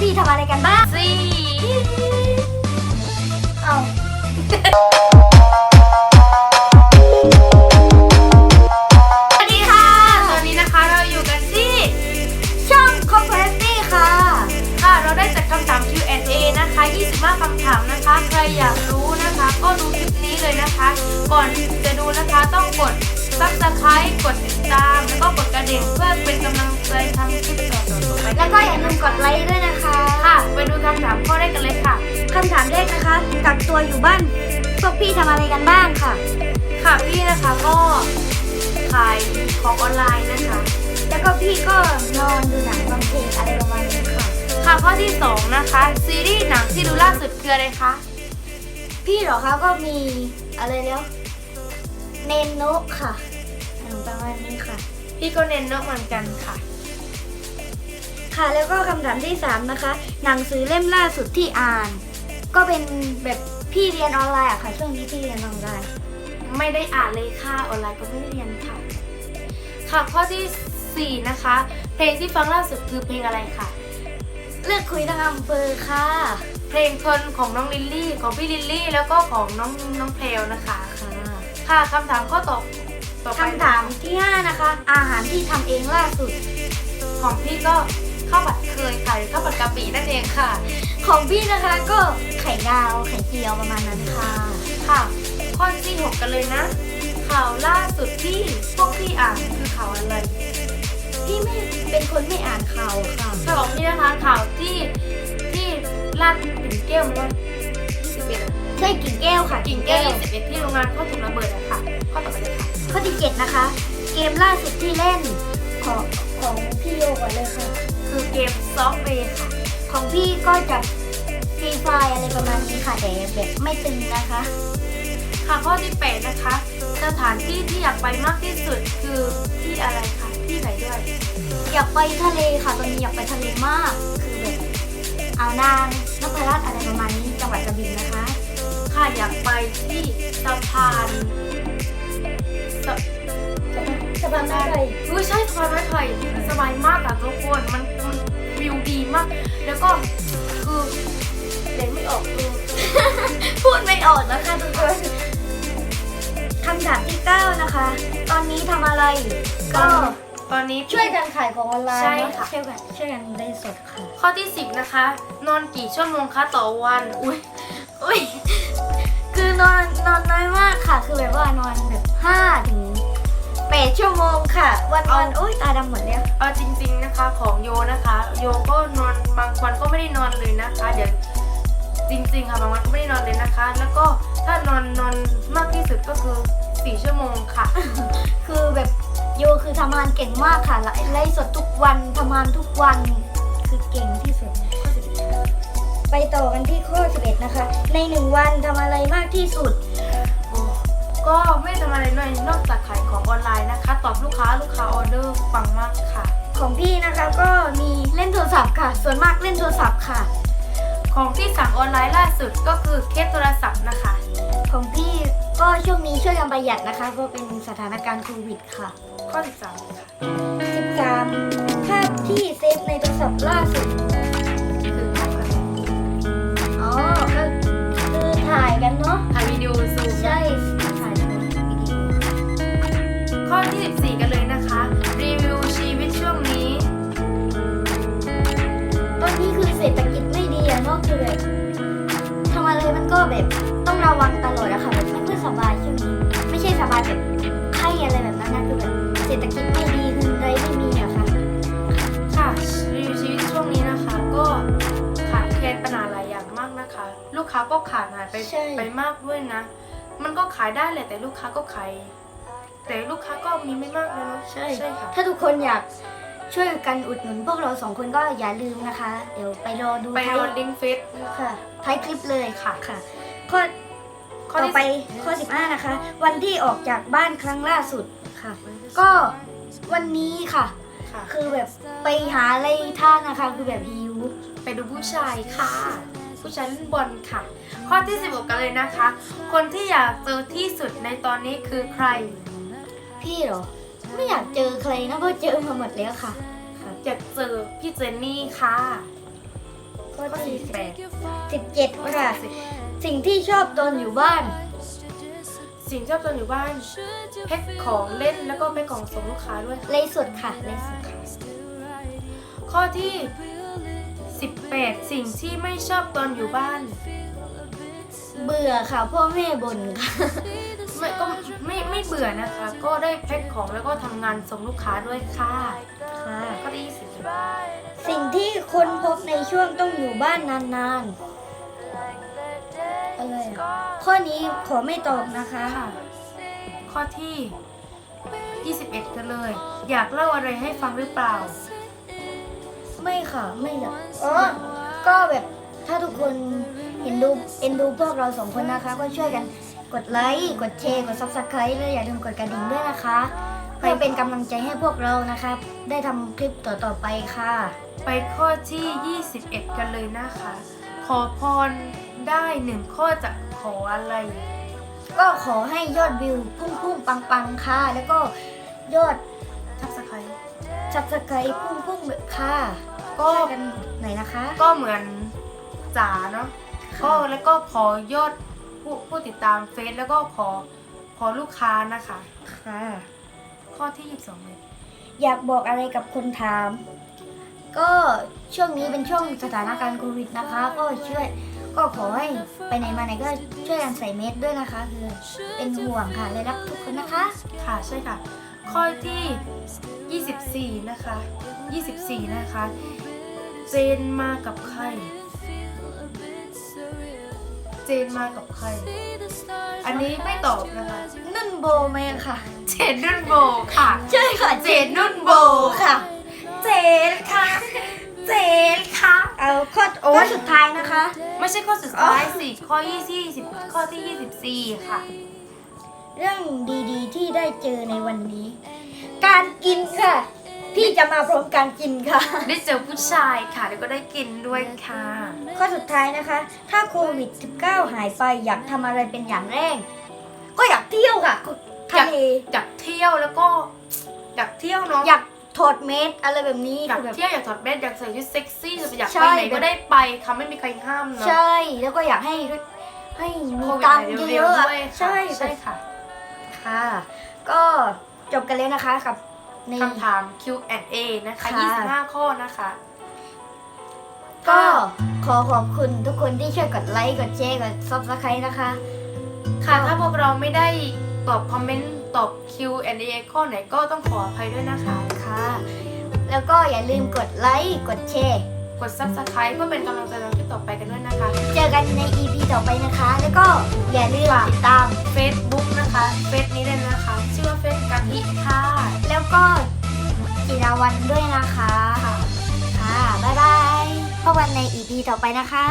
พี่ทำอะไรกันบ้างสี่เอาสวัสดีค่ะ ตอนนี้นะคะเราอยู่กันที่ช่องคอมเพลตี้ค่ะ ค่ะ เราได้จัดคำถาม Q&A นะคะ 25คำถามนะคะ ใครอยากรู้นะคะ ก็ดูคลิปนี้เลยนะคะ ก่อนจะดูนะคะต้องกด subscribe กดติดตาม แล้วก็กดกระดิ่งเพื่อเป็นกำลังใจทำคลิปต่อๆไป แล้วก็อย่าลืมกดไลค์ด้วยามแรกนะคะ กักตัวอยู่บ้านพวกพี่ทำอะไรกันบ้างค่ะ ค่ะพี่นะคะก็ขายของออนไลน์นะคะ แล้วก็พี่ก็นอนดูหนังฟังเพลงอะไรประมาณนี้ค่ะ ค่ะข้อที่สองนะคะซีรีส์หนังที่ดูล่าสุดคืออะไรคะ พี่เหรอคะก็มีอะไรแล้วเนนโนะค่ะหนังประมาณนี้ค่ะ พี่ก็เน้นเนอะเหมือนกันค่ะ ค่ะแล้วก็คำถามที่ 3 นะคะ หนังสือเล่มล่าสุดที่อ่าน ก็เป็นแบบพี่เรียนออนไลน์อะค่ะช่วงนี้พี่เรียนออนไลน์ ไม่ได้อ่านเลยค่ะออนไลน์ก็ไม่ได้เรียนค่ะ ค่ะข้อที่สี่นะคะ เพลงที่ฟังล่าสุดคือเพลงอะไรคะเลือกคุยทางอำเภอค่ะ เพลงทนของน้องลิลลี่ของพี่ลิลลี่แล้วก็ของน้องน้องเพลวนะคะ ค่ะค่ะคำถามข้อต่อต่อไปคำถามที่ 5 นะคะ อาหารที่ทำเองล่าสุด ของพี่ก็ข้าวผัดเคยค่ะหรือข้าวผัดกะปินั่นเองค่ะ ของพี่นะคะก็ไข่ดาว ไข่เจียวประมาณนั้นค่ะ ค่ะ ข้อที่หกกันเลยนะ ข่าวล่าสุดที่พวกพี่อ่านคือข่าวอะไรพี่ไม่เป็นคนไม่อ่านข่าวค่ะข่าวของพี่นะคะข่าวที่ที่ลาดกิ่งแก้วมัน21อะใช่กิ่งแก้วค่ะ กิ่งแก้ว21ที่โรงงานเขาถูกระเบิดอะค่ะข้อต่อไปเลยค่ะข้อที่7นะคะ เกมล่าสุดที่เล่นของของพี่โยก่อนเลยค่ะ คือเกมซอฟต์แวร์ค่ะ ของพี่ก็จะ ฟรีไฟอะไรประมาณนี้ค่ะแต่แบบไม่ตึงนะคะ ค่ะข้อที่แปดนะคะ สถานที่ที่อยากไปมากที่สุดคือที่อะไรคะที่ไหนด้วย อยากไปทะเลค่ะตอนนี้อยากไปทะเลมาก คือแบบอ่าวนางนพรัตน์อะไรประมาณนี้จังหวัดกระบี่นะคะ ค่ะอยากไปที่สะพานสะสะพานไม้ไผ่อุ้ยใช่สะพานไม้ไผ่สบายมากอะทุกคนมันมันวิวดีมาก แล้วก็คือ เด็กไม่ออกคือพูดไม่ออกนะคะทุกคนคำถามที่9นะคะ ตอนนี้ทำอะไร ก็ตอนนี้ช่วยกันขายของออนไลน์ใช่เนอะค่ะช่วยกันช่วยกันได้สดค่ะ ข้อที่ 10 นะคะ นอนกี่ชั่วโมงคะต่อวัน อุ้ยอุ้ยคือนอนนอนน้อยมากค่ะ คือแบบว่านอนแบบ5ถึง8ชั่วโมงค่ะ วันวันๆโอ้ยตาดำหมดแล้วเอาจริง ๆนะคะ ของโยนะคะ โยก็นอนบางวันก็ไม่ได้นอนเลยนะคะ เดี๋ยว จริงๆค่ะบางวันก็ไม่ได้นอนเลยนะคะ แล้วก็ถ้านอนนอนมากที่สุดก็คือ 4 ชั่วโมงค่ะ คือแบบโยคือทำงานเก่งมากค่ะไลไลฟ์สดทุกวันทำงานทุกวันคือเก่งที่สุด ไปต่อกันที่ข้อ 11 นะคะ ในหนึ่งวันทำอะไรมากที่สุด ก็ไม่ทำอะไรเลยนอกจากขายของออนไลน์นะคะ ตอบลูกค้าลูกค้าออเดอร์ปังมากค่ะ ของพี่นะคะก็มีเล่นโทรศัพท์ค่ะ ส่วนมากเล่นโทรศัพท์ค่ะ ของที่สั่งออนไลน์ล่าสุดก็คือเคสโทรศัพท์นะคะ ของพี่ก็ช่วงนี้ช่วยกันประหยัดนะคะ เพราะเป็นสถานการณ์โควิดค่ะ ข้อ 13ค่ะ13ภาพที่เซฟในโทรศัพท์ล่าสุดคือภาพอะไรอ๋อก็คือถ่ายกันเนาะถ่ายวิดีโอซูม ใช่ ระวังตลอดอะค่ะแบบไม่ค่อยสบายช่วงนี้ไม่ใช่สบายแบบไข้อะไรแบบนั้นนะคือแบบเศรษฐกิจไม่ดีเงินไรไม่มีอะค่ะค่ะรีวิวชีวิตช่วงนี้นะคะ ก็ขาดแคลนปัญหาหลายอย่างมากนะคะ ลูกค้าก็ขาดหายไปใช่ไปมากด้วยนะ มันก็ขายได้แหละแต่ลูกค้าก็ขายแต่ลูกค้าก็มีไม่มากเลยเนอะใช่ค่ะถ้าทุกคนอยากช่วยกันอุดหนุนพวกเราสองคนก็อย่าลืมนะคะ เดี๋ยวไปรอดูไปท้ายโดนลิงก์เฟซค่ะท้ายคลิปเลยค่ะค่ะข้อ ข้อต่อที่ไปข้อ 15 นะคะ วันที่ออกจากบ้านครั้งล่าสุดค่ะ ก็วันนี้ค่ะ ค่ะ คือแบบไปหาอะไรทานนะคะคือแบบหิว ไปดูผู้ชายค่ะ ผู้ชายเล่นบอลค่ะ ข้อที่16กันเลยนะคะ คนที่อยากเจอที่สุดในตอนนี้คือใคร พี่เหรอ ไม่อยากเจอใครนะเพราะเจอมาหมดแล้วค่ะค่ะอยากเจอพี่เจนนี่ค่ะ ข้อข้อที่ที่แปดสิบเจ็ดค่ะสิ่งที่ชอบตอนอยู่บ้าน สิ่งที่ชอบตอนอยู่บ้านแพ็คของเล่นแล้วก็แพ็คของส่งลูกค้าด้วยเลยสุดค่ะเลยสุดค่ะข้อที่ 18 สิ่งที่ไม่ชอบตอนอยู่บ้าน เบื่อค่ะพ่อแม่บ่นค่ะไม่ก็ไม่ไม่เบื่อนะคะ ก็ได้แพ็คของแล้วก็ทำงานส่งลูกค้าด้วยค่ะ คนพบในช่วงต้องอยู่บ้านนานๆอะไรอะข้อนี้ขอไม่ตอบนะคะ ค่ะ ข้อที่ 21 กันเลย อยากเล่าอะไรให้ฟังหรือเปล่า ไม่ค่ะไม่อยากอ๋อก็แบบถ้าทุกคนเห็นดูเอ็นดูพวกเราสองคนนะคะ ก็ช่วยกันกดไลค์ กดแชร์ กด subscribe และอย่าลืมกดกระดิ่งด้วยนะคะ เพื่อเป็นกำลังใจให้พวกเรานะคะได้ทำคลิปต่อๆไปค่ะ ไปข้อที่ 21 กันเลยนะคะ ขอพรได้หนึ่งข้อจะขออะไร ก็ขอให้ยอดวิวพุ่งๆปังๆค่ะ แล้วก็ยอดทักสไคร subscribe พุ่งๆแบบค่ะ ก็ช่วยกันหน่อยนะคะ ก็เหมือนจ๋าเนาะก็แล้วก็ขอยอดผู้ผู้ติดตามเฟซแล้วก็ขอขอลูกค้านะคะ ค่ะ ข้อที่ 22เลยอยากบอกอะไรกับคนถาม ก็ช่วงนี้เป็นช่วงสถานการณ์โควิดนะคะ ก็ช่วยก็ขอให้ไปไหนมาไหนก็ช่วยกันใส่เมสด้วยนะคะ คือเป็นห่วงค่ะและรักทุกคนนะคะ ค่ะใช่ค่ะ ข้อที่ 24 นะคะ 24 นะคะ เจนมากับใคร เจนมากับใคร อันนี้ไม่ตอบนะคะนุ่นโบแมนค่ะ เจนนุ่นโบค่ะ ใช่ค่ะ เจนนุ่นโบค่ะ เจนค่ะ เจนค่ะ เอาข้อข้อสุดท้ายนะคะ ไม่ใช่ข้อสุดท้ายสิข้อ20 20ข้อที่24ค่ะ เรื่องดีๆที่ได้เจอในวันนี้ การกินค่ะ พี่จะมาพร้อมการกินค่ะ ได้เจอผู้ชายค่ะ แล้วก็ได้กินด้วยค่ะ ข้อสุดท้ายนะคะ ถ้าโควิด -19 หายไปอยากทำอะไรเป็นอย่างแรก ก็อยากเที่ยวค่ะทะเลอยากเที่ยวแล้วก็ อยากเที่ยวเนาะอยากถอดเมสอะไรแบบนี้อยากคือแบบเที่ยวอยากถอดแมสอยากใส่ชุดเซ็กซี่อยากใช่ไปไหนก็ได้ไปค่ะไม่มีใครห้ามเนาะใช่แล้วก็อยากให้ให้มีโควิดตังค์หายเยเร็วอะๆๆด้อะวยใช่ค่ะใช่ค่ะ ค่ะ ก็จบกันแล้วนะคะกับ ใน คำถาม Q&A นะคะ ค่ะ 25 ข้อนะคะ ก็ขอขอบคุณทุกคนที่ช่วยกดไลค์กดแชร์กดซับสไครต์นะคะ ค่ะ ถ้าพวกเราไม่ได้ตอบคอมเมนต์ตอบ Q&A ข้อไหนก็ต้องขออภัยด้วยนะคะ ค่ะ แล้วก็อย่าลืมกดไลค์กดแชร์ กด Subscribe เพื่อเป็นกำลังใจในคลิปต่อไปกันด้วยนะคะ เจอกันใน EP ต่อไปนะคะ แล้วก็อย่าลืมติดตาม Facebook นะคะเฟซนี้เลยนะคะ ชื่อว่าเฟซกะทิค่ะ แล้วก็จิราวันด้วยนะคะ ค่ะ บ๊ายบายพบกันใน EP ต่อไปนะคะ